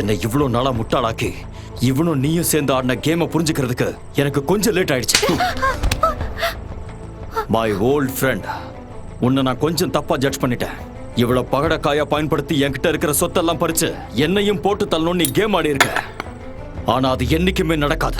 என்னை இவ்வளோ நாளா முட்டாளாக்கி இவனும் நீயும் சேர்ந்து ஆடின கேமை புரிஞ்சுக்கிறதுக்கு எனக்கு கொஞ்சம் லேட் ஆயிடுச்சு. மை ஓல்ட் ஃப்ரெண்ட் உன்னை நான் கொஞ்சம் தப்பா ஜட்ஜ் பண்ணிட்டேன். இவ்வளவு பகடக்காயா பயன்படுத்தி என்கிட்ட இருக்கிற சொத்தெல்லாம் பறிச்சு என்னையும் போட்டு தள்ளணும் நீ கேம் ஆடி இருக்க ஆனா அது என்னைக்குமே நடக்காது.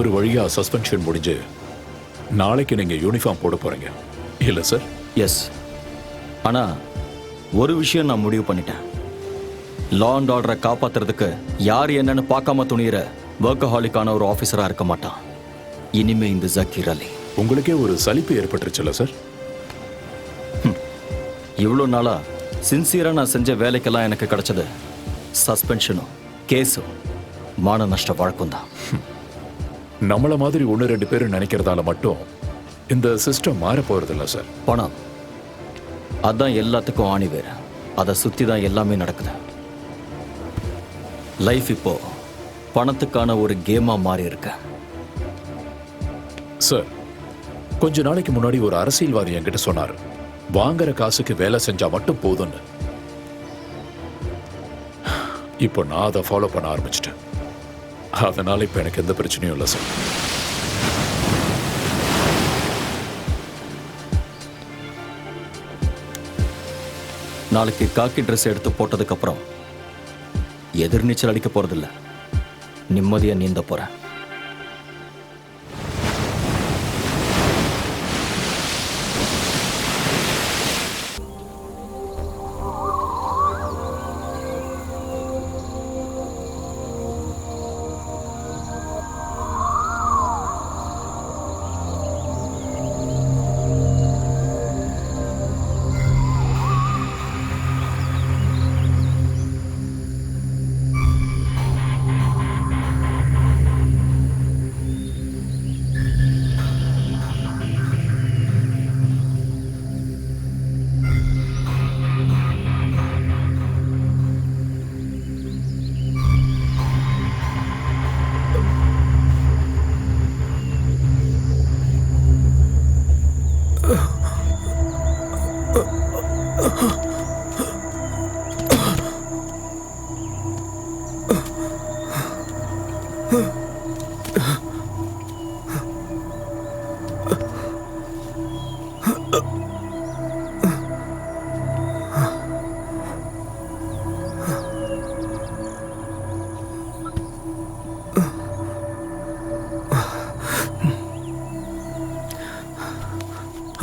ஒரு வழியா சஸ்பென்ஷன் முடிஞ்சு நாளைக்கு நீங்க யூனிஃபார்ம் போட போறீங்க. இல்ல சார் எஸ் ஆனா ஒரு விஷயம் நான் முடிவு பண்ணிட்டேன். லா அண்ட் ஆர்டரை காப்பாத்துறதுக்கு யார் என்னன்னு பார்க்காம துணியிற ஒர்க்கஹாலிக்கான ஒரு ஆஃபீஸரா இருக்க மாட்டான். இனிமே இந்த ஜக்கீர் அலி. உங்களுக்கே ஒரு சலிப்பு ஏற்பட்டுருச்சுல்ல சார் இவ்வளோ நாளா சின்சியரா நான் செஞ்ச வேலைக்கெல்லாம் எனக்கு கிடைச்சது சஸ்பென்ஷனும் கேஸும் மான நஷ்ட வழக்கம் தான் நம்மள மாதிரி ஒன்று ரெண்டு பேர் நினைக்கிறதால மட்டும் இந்த சிஸ்டம் மாற போறதில்ல சார் பணம். அதான் எல்லாத்துக்கும் ஆணி வேறு. அதை சுற்றி தான் எல்லாமே நடக்குது. லைஃப் இப்போ பணத்துக்கான ஒரு கேமா மாறி இருக்கு. சார் கொஞ்ச நாளைக்கு முன்னாடி ஒரு அரசியல்வாதி என்கிட்ட சொன்னார். வாங்குற காசுக்கு வேலை செஞ்சா மட்டும் போதும்னு. இப்போ நான் அதை ஃபாலோ பண்ண ஆரம்பிச்சிட்டேன். அதனால் இப்போ எனக்கு எந்த பிரச்சனையும் இல்லை சார் நாளைக்கு காக்கி ட்ரெஸ் எடுத்து போட்டதுக்கப்புறம் எதிர்நீச்சல் அடிக்க போகிறதில்ல நிம்மதியாக நீந்த போகிறேன்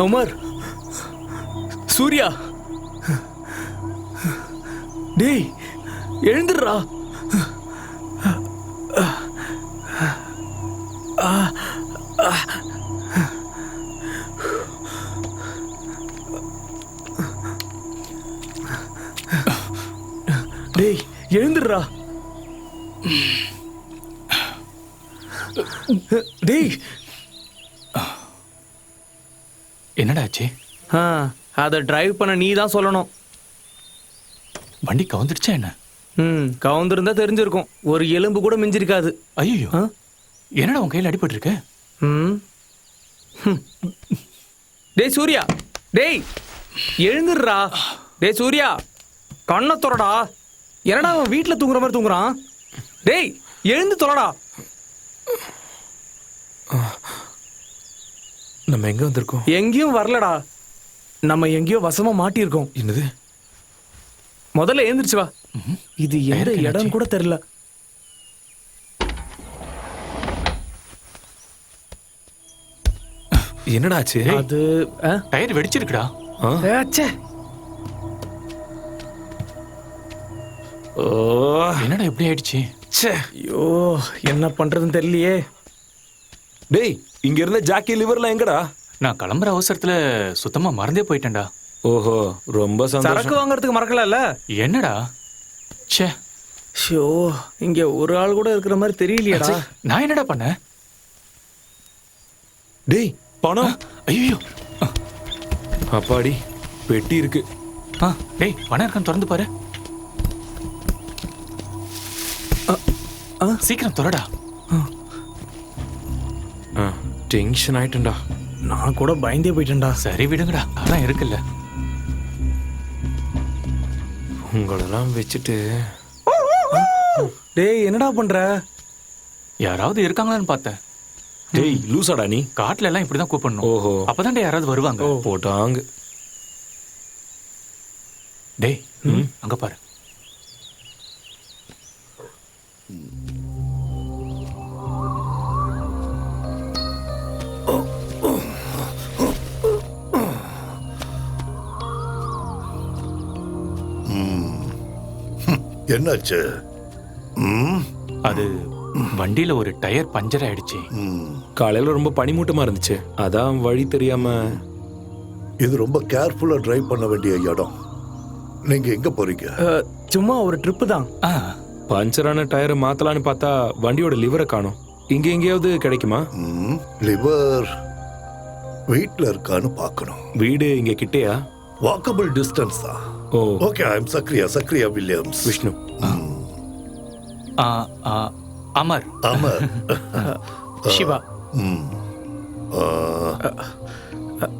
அமர் சூர்யா. டேய் எழுந்துடுறா. டேய் எழுந்துடுறா. டேய் என்னடா ஆச்சு ஆ அதை டிரைவ் பண்ண நீ தான் சொல்லணும். வண்டி கவுந்துடுச்சா என்ன? ம் கவுந்திருந்தா தெரிஞ்சிருக்கும். ஒரு எலும்பு கூட மிஞ்சிருக்காது. ஐயோ ஆ? என்னடா உன் கையில் அடிபட்டு இருக்கு ம். ஹம். டேய் சூர்யா. டேய் எழுந்துடுறா. டேய் சூர்யா. கண்ணை தொறடா. என்னடா அவன் வீட்டில் தூங்குற மாதிரி தூங்குறான்? டேய் எழுந்து தொலைடா. நம்ம எங்க வந்திருக்கோம்? எங்கேயும் வரலடா. நம்ம எங்கேயோ வசமா மாட்டியிருக்கோம். என்னது? முதல்ல ஏந்திரிச்சு வா. இது எந்த இடம்? கூட தெரியல என்னடா ஆச்சு? அது? டயர் வெடிச்சிருக்குடா. ஆ? ஏ, ச்சே. ஓ. என்னடா இப்படி ஆயிடுச்சு? ச்சே. ஐயோ என்ன பண்றதுன்னு தெரியலையே. டேய் இங்க இருந்த ஜாக்கி லிவர்லாம் எங்கடா? நான் கிளம்புற அவசரத்துல சுத்தமா மறந்தே போயிட்டேன்டா. ஓஹோ ரொம்ப சரக்கு சந்தோஷம் வாங்குறதுக்கு மறக்கலாம்ல? என்னடா? ச்சே. ஷோ இங்க ஒரு ஆள் கூட இருக்கிற மாதிரி தெரியலையேடா. நான் என்னடா பண்ணேன்? டேய் பணம். ஐயோ. அப்பாடி பெட்டி இருக்கு. ஆ டேய் பணம் இருக்கான்னு திறந்து பாரு. ஆ? சீக்கிரம் தொடடா ஆ, டென்ஷன் ஆயிட்டேன்டா நான் கூட பயந்தே போயிட்டேன்டா. சரி விடுங்கடா. அதான் இருக்குல்ல. உங்களெல்லாம் வச்சுட்டு டேய் என்னடா பண்ற? யாராவது இருக்காங்களான்னு பார்த்தேன். டேய் லூசாடா நீ. காட்டுல எல்லாம் இப்படிதான் கூப்பிடணும். ஓஹோ. அப்பதான்டா யாராவது வருவாங்க. போட்டாங்க. டேய் அங்க பாரு. என்னாச்சு? ம்? அது வண்டியில ஒரு டயர் பஞ்சர் ஆயிடுச்சு. ம். காலையில ரொம்ப பனிமூட்டமா இருந்துச்சு. அதான் வழி தெரியாம. இது ரொம்ப கேர்ஃபுல்லா டிரைவ் பண்ண வேண்டிய இடம். நீங்க எங்க போறீங்க? அஹ், சும்மா ஒரு ட்ரிப்பு தான். ஆ. பஞ்சரான டயரை மாத்தலான்னு பார்த்தா வண்டியோட லிவரை காணோம். இங்க எங்கேயாவது கிடைக்குமா? ம், லிவர் வீட்ல இருக்கான்னு பார்க்கணும். வீடு இங்க கிட்டேயா? வாக்கபிள் டிஸ்டன்ஸ் தான் ஓ. Okay I am Sakriya Sakriya Williams Vishnu. ஆ, ஆ, அமர். ஆமா சிவா.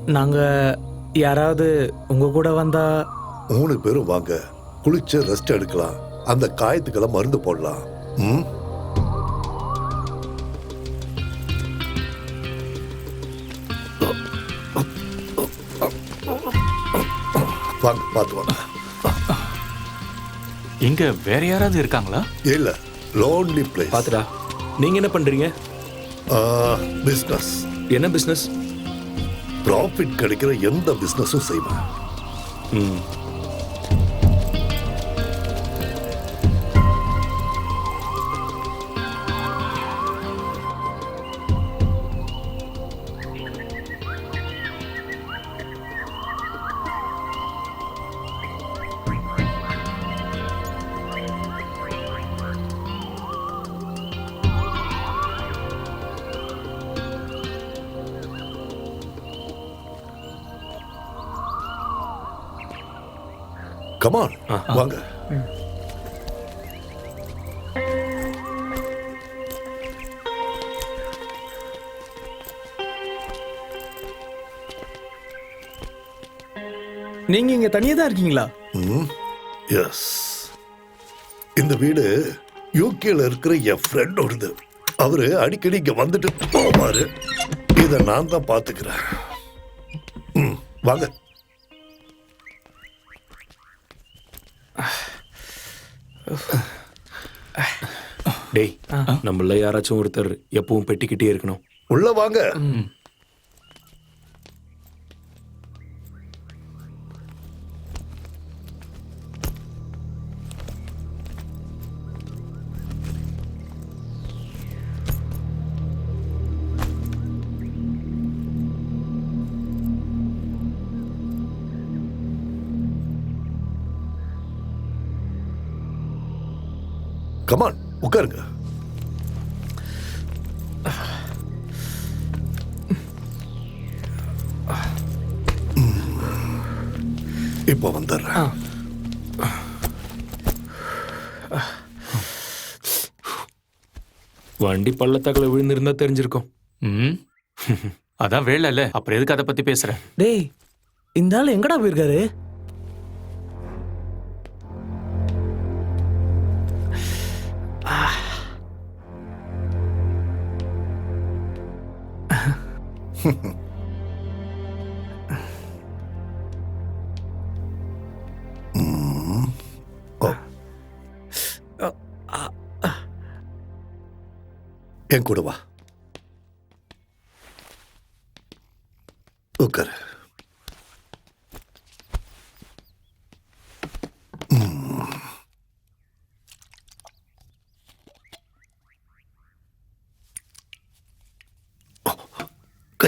நாங்க யாராவது உங்க கூட வந்தா? மூணு பேரும் வாங்க. குளிச்சு ரெஸ்ட் எடுக்கலாம். அந்த காயத்துக்கெல்லாம் மருந்து போடலாம். ம்? வாங்க பார்த்து வாங்க இங்க வேற யாராவது இருக்காங்களா? இல்ல லோன்லி பிளேஸ் பாத்துடா நீங்க என்ன பண்றீங்க? பிஸ்னஸ் என்ன பிசினஸ் ப்ராஃபிட் கிடைக்கிற எந்த பிஸ்னஸும் செய்வேன். ம். கமான் வாங்க நீங்க இங்க தனியா தான் இருக்கீங்களா? எஸ் இந்த வீடு யூகேல இருக்கிற என் ஃப்ரெண்டோடது அவரு அடிக்கடி இங்க வந்துட்டு போவாரு. இத நான் தான் பாத்துக்கிறேன் வாங்க. டேய் நம்மள யாராச்சும் ஒருத்தர் எப்பவும் பெட்டிக்கிட்டே இருக்கணும். உள்ள வாங்க. கமான் உட்காருங்க. இப்போ வந்துடுறேன். வண்டி பள்ளத்தாக்குல விழுந்திருந்தா தெரிஞ்சிருக்கும். ம். அதான் வேலை இல்ல. அப்புறம் எதுக்கு அதை பத்தி பேசுற? டேய் இந்த ஆள் எங்கடா போயிருக்காரு? என் கூட வா. உட்காரு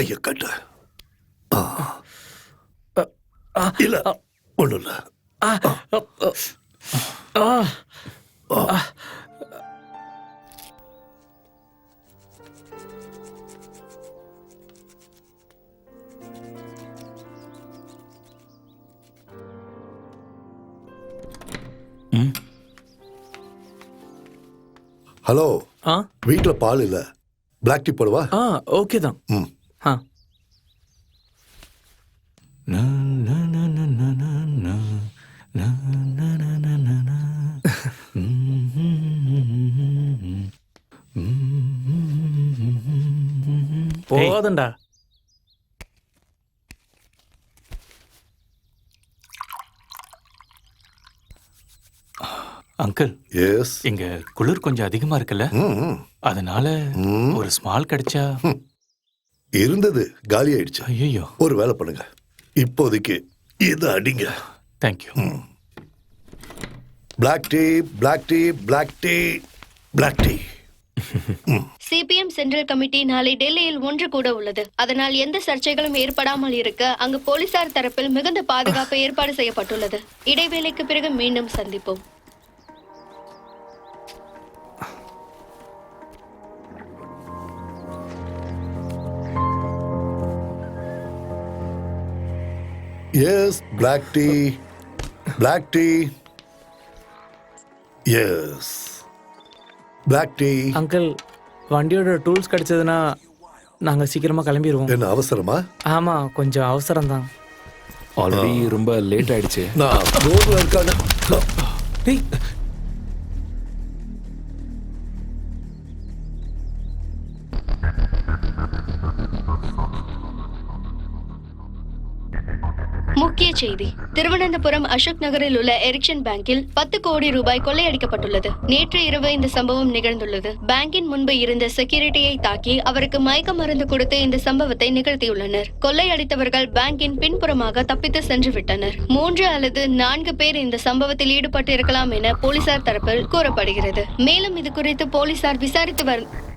கைய கட்டு ஆ. இல்ல ஒண்ணும் இல்ல. ஹலோ. ஆ. வீட்ல பால் இல்ல. பிளாக் டீ போடுவா? ஆ ஓகே தான். ம். ஆ போதண்டா அங்கிள் எஸ் இங்க குளிர் கொஞ்சம் அதிகமா இருக்குல்ல அதனால. ஒரு ஸ்மால் கிடைச்சா இருந்தது. காலி ஆயிடுச்சு. ஐயோ ஒரு வேலை பண்ணுங்க. இப்போதைக்கு இதை அடிங்க. Thank you black tea black tea black tea black tea CPM central committee நாளை டெல்லியில் ஒன்று கூட உள்ளது. அதனால் எந்த சர்ச்சைகளும் ஏற்படாமல் இருக்க அங்கு போலீசார் தரப்பில் மிகுந்த பாதுகாப்பு ஏற்பாடு செய்யப்பட்டுள்ளது. இடைவேளைக்கு பிறகு மீண்டும் சந்திப்போம். Yes black tea black tea yes black tea uncle வண்டியோட டூல்ஸ் கிடைச்சதுன்னா நாங்க சீக்கிரமா கிளம்பிடுவோம் என்ன அவசரமா? ஆமா கொஞ்சம் அவசரம் தான் ஆல்ரெடி ரொம்ப லேட் ஆயிடுச்சு. நான் ரோட்ல இருக்கான. டேய் முக்கிய செய்தி. திருவனந்தபுரம் அசோக் நகரில் உள்ள எரிக்சன் பேங்கில் பத்து கோடி ரூபாய் கொள்ளையடிக்கப்பட்டுள்ளது. நேற்று இரவு இந்த சம்பவம் நிகழ்ந்துள்ளது. பேங்கின் முன்பு இருந்த செக்யூரிட்டியை தாக்கி அவருக்கு மயக்க மருந்து கொடுத்து இந்த சம்பவத்தை நிகழ்த்தியுள்ளனர். கொள்ளையடித்தவர்கள் பேங்கின் பின்புறமாக தப்பித்து சென்று விட்டனர் மூன்று அல்லது நான்கு பேர் இந்த சம்பவத்தில் ஈடுபட்டிருக்கலாம் என போலீசார் தரப்பில் கூறப்படுகிறது. மேலும் இது குறித்து போலீசார் விசாரித்து வரும்